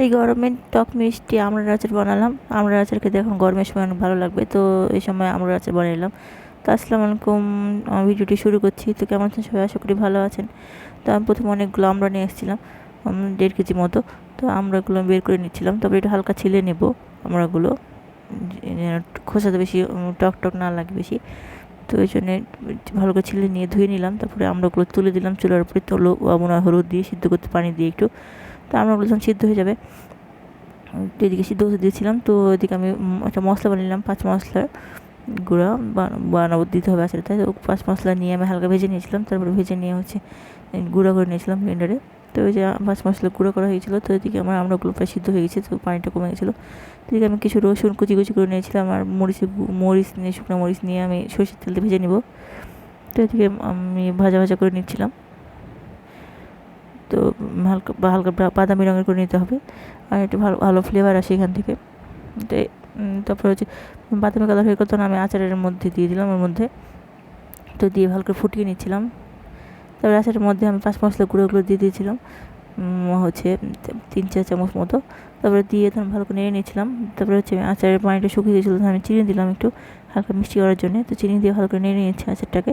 এই গরমে টক মিষ্টি আমরা আচার বানালাম। আমরা আচার খেতে এখন গরমের সময় অনেক ভালো লাগবে। তো এই সময় আমরা আচার বানালাম তো আসসালামু আলাইকুম আমার ভিডিওটি শুরু করছি। তো কেমন আছেন সবাই? আশা করি ভালো আছেন। তো আমি প্রথমে অনেকগুলো আমরা নিয়ে এসেছিলাম দেড় কেজি মতো। তো আমরাগুলো বের করে নিচ্ছিলাম। তারপরে একটু হালকা ছিলে নেব আমরাগুলো খোসাতে বেশি টক টক না লাগে বেশি। তো ওই জন্যে ভালো করে ছিলে নিয়ে ধুয়ে নিলাম। তারপরে আমরাগুলো তুলে দিলাম চুলার উপরে। তো আর হলুদ দিয়ে সিদ্ধ করতে পানি দিয়ে একটু তো আমরাগুলো যখন সিদ্ধ হয়ে যাবে। তো এদিকে সিদ্ধ হতে দিয়েছিলাম, তো এদিকে আমি একটা মশলা বানিয়ে নিলাম, পাঁচ মশলার গুঁড়া বানাবো, দিতে হবে আসলে তাই পাঁচ মশলা নিয়ে আমি হালকা ভেজে নিয়েছিলাম, তারপরে ভেজে নিয়ে হচ্ছে গুঁড়া করে নিয়েছিলাম ব্লেন্ডারে তো ওই যে পাঁচ মশলা গুঁড়ো করা হয়েছিল, তো এদিকে আমার আমরাগুলো প্রায় সিদ্ধ হয়ে গেছে, তো পানিটা কমে গেছিল। তো এদিকে আমি কিছু রসুন কুচি কুচি করে নিয়েছিলাম, আর মরিচ মরিচ নিয়ে, শুকনো মরিচ নিয়ে আমি সরষের তেল দিয়ে ভেজে নিব। তো এদিকে আমি ভাজা ভাজা করে নিচ্ছিলাম। তো হালকা হালকা বাদামি রঙের করে নিতে হবে। আর একটু ভালো ভালো ফ্লেভার আসে এখান থেকে। তো তারপরে হচ্ছে, বাদামি কালার হয়ে তখন আমি আচারের মধ্যে দিয়ে দিলাম ওর মধ্যে। তো দিয়ে ভালো করে ফুটিয়ে নিচ্ছিলাম। তারপরে আচারের মধ্যে আমি পাঁচ মশলা গুঁড়োগুলো দিয়ে দিয়েছিলাম। হচ্ছে, তিন, চার চামচ মতো। তারপরে দিয়ে তখন ভালো করে নেড়ে নিয়েছিলাম তারপরে হচ্ছে, আমি আচারের পানিটা শুকিয়ে তখন আমি চিনি দিলাম একটু হালকা মিষ্টি করার জন্য। তো চিনি দিয়ে ভালো করে নেড়ে নিয়েছি আচারটাকে।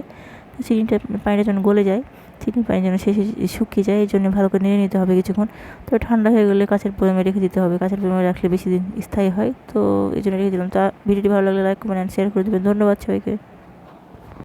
চিনিটা পানিটা যেন গলে যায় চিনি পানি যেন শেষে শুকিয়ে যায় এই জন্য ভালো করে নিয়ে নিতে হবে কিছুক্ষণ। তো ঠান্ডা হয়ে গেলে কাছের বয়ামে রেখে দিতে হবে। কাছের বয়ামে রাখলে বেশি দিন স্থায়ী হয়। তো এই জন্য রেখে দিলাম। তা ভিডিওটি ভালো লাগলে লাইক কমেন্ট অ্যান্ড শেয়ার করে দেবেন। ধন্যবাদ সবাইকে।